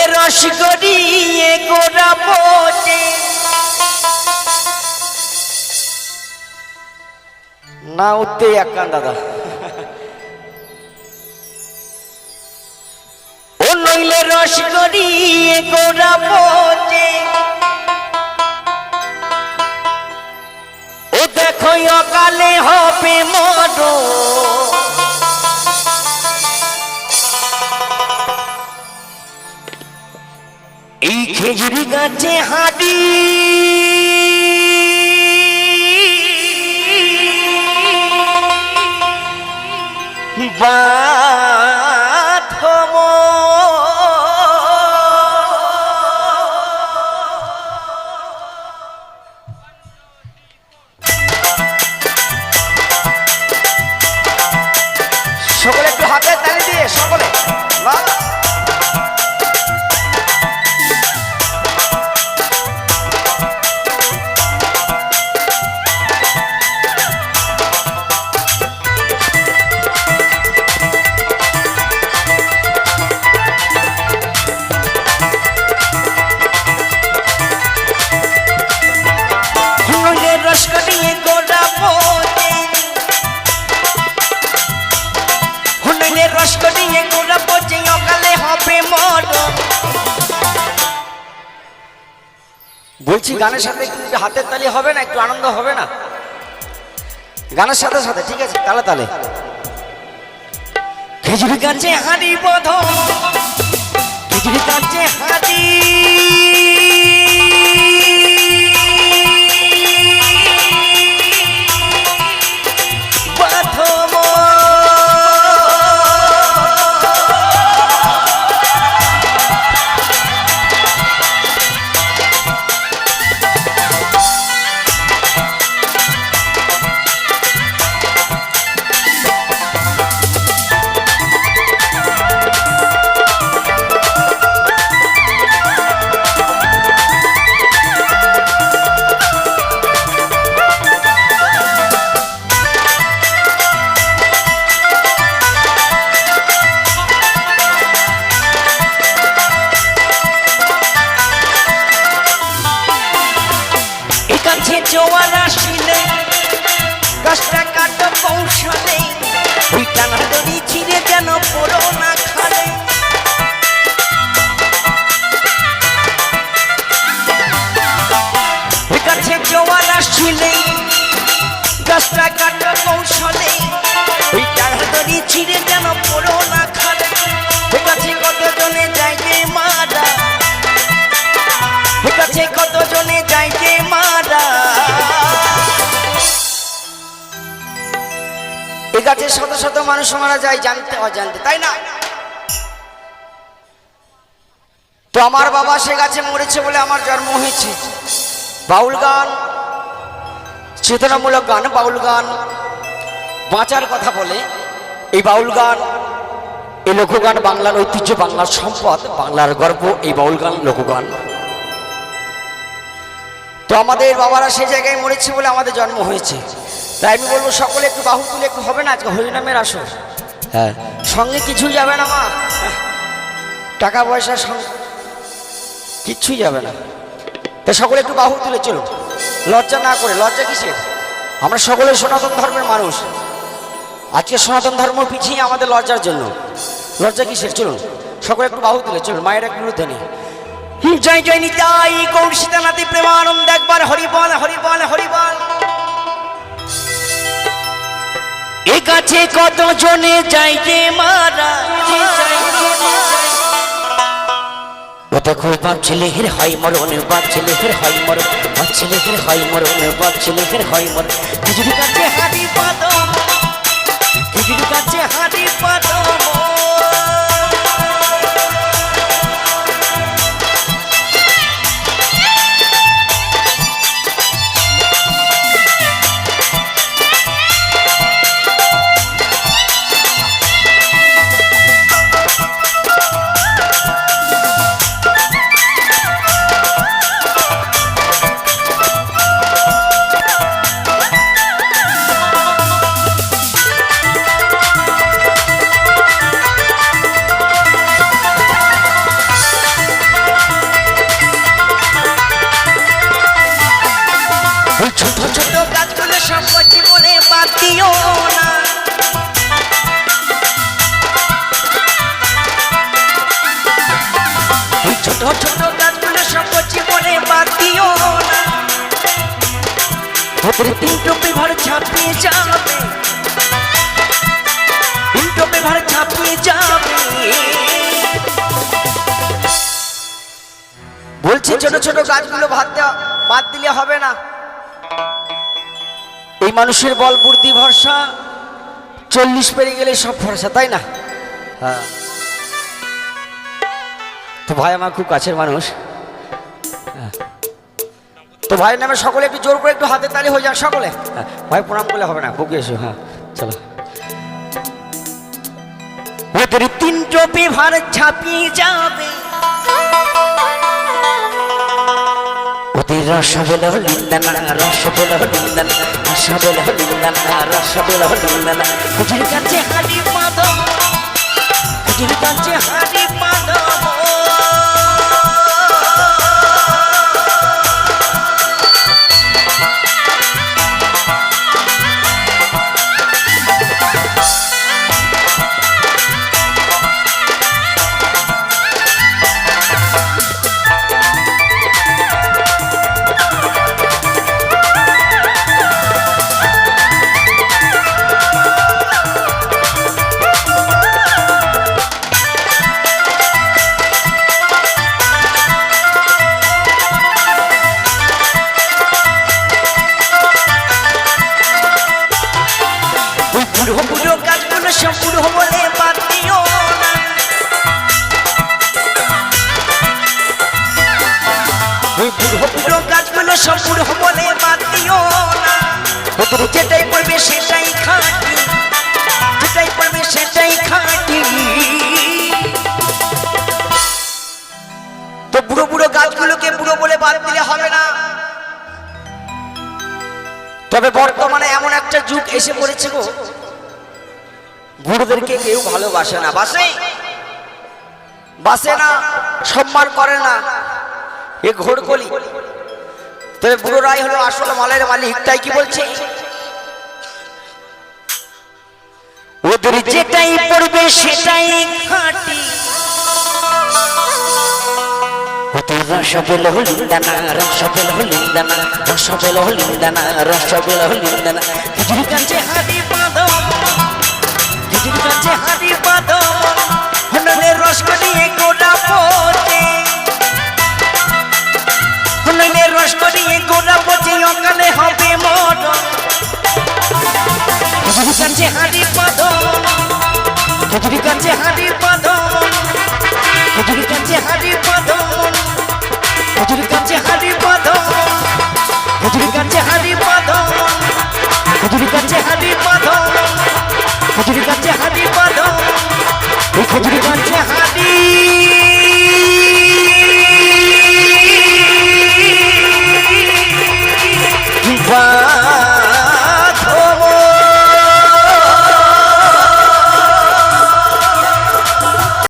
নইলে রস গড়িয়ে গোড়া পচে না, উঠতে এক কান, দাদা। ও নইলে রস গড়িয়ে গোড়া পচে ও দেখো, অকালে হবে মরো খেজুরি গাছে হাদি বাথম বলছি গানের সাথে হাতের তালি হবে না? একটু আনন্দ হবে না? গানের সাথে সাথে ঠিক আছে তালে তালে। খেজুরি গাছে হাঁড়ি বধ খেজুরি গাছে হাঁড়ি। এ গাছে শত শত মানুষ মারা যায়, জানতে অজানতে, তাই না? তো আমার বাবা সে গাছে মরেছে বলে আমার জন্ম হয়েছে। বাউল গান, চেতনামূলক গান, বাউল গান। বাঁচার কথা বলে, এই বাউল গান, এই লোকগান বাংলার ঐতিহ্য, বাংলার সম্পদ, বাংলার গর্ব, এই বাউল গান, লোকগান। তো আমাদের বাবারা সে জায়গায় মরেছে বলে আমাদের জন্ম হয়েছে। তাই আমি বলব সকলে একটু বাহু তুলে একটু হবে না আজকে হরিনামের আসর। হ্যাঁ। সঙ্গে কিছুই যাবে না মা। টাকা পয়সা সঙ্গে কিচ্ছুই যাবে না। তা সকলে একটু বাহু তুলে চলো। লজ্জা না করে লজ্জা কিসের? আমরা সকলে সনাতন ধর্মের মানুষ। আজকে সনাতন ধর্ম পিছিয়ে আমাদের লজ্জার জন্য। লজ্জা কিসের? চলুন সকলে একটু বাহু তুলে চলুন মায়ের এক বিরুদ্ধে নেই জয় জয় নিতাই গৌর সীতানাথী প্রেমানন্দ একবার হরিবল হরিবল হরিবল। এ কাছে কত জনে যাইতে মারা? যে যাই হের হয় মরণ বাপ ছেলেহের হয় মরণ বাপ ছেলেহের হয় মরণ বাপ ছেলেহের হয় মরণ। যদি কাছে হারি পাদ দিও না ছোট ছোট গাছগুলো সব জীবনে বাদ বলছি ছোট ছোট গাছগুলো ভাত দেওয়া, বাদ দিলে হবে না। এই মানুষের বল বুদ্ধি ভরসা চল্লিশ পেরিয়ে গেলে সব ভরসা তাই না? হ্যাঁ। তো ভাই আমার খুব কাছের মানুষ। হ্যাঁ। তো ভাইয়ের নামে সকলে একটু জোর করে একটু হাতে তালি হয়ে যাক সকলে। হ্যাঁ, ভাই প্রণাম করলে হবে না বুকে এসো হ্যাঁ চলো। ওদের তিন টপি ভার ছাপিয়ে যাবে। ওদের রসগোল্লা লিন্দানা রসগোল্লা লিন্দানা রসগোল্লা লিন্দানা রসগোল্লা লিন্দানা কুটির কাছে হাড়ি মাধব কুটির কাছে বুড়ো বাদ দিও না। ওই বুড়ো বুড়ো গাছগুলো সব বুড়ো বলে বাদ দিও না যেটাই পড়বে সেটাই খাটি। যেটাই পড়বে সেটাই খাটি। তো বুড়ো বুড়ো গাছগুলোকে বুড়ো বলে বাদ দিলে হবে না। তবে বর্তমানে এমন একটা যুগ এসে পড়েছে গো। বুড়োদেরকে কেউ ভালোবাসে না। বাসে? বাসে না, সম্মান করে না। এ ঘোরকলি তবে বুড়োরাই হলো আসল মালের মালিক, তাই কি বলছে? ওদের যেটাই পড়বে সেটাই খাটি। রসবেল হলিন্দানা রসবেল হলিন্দানা রসবেল হলিন্দানা রসবেল হলিন্দানা কাছে হাত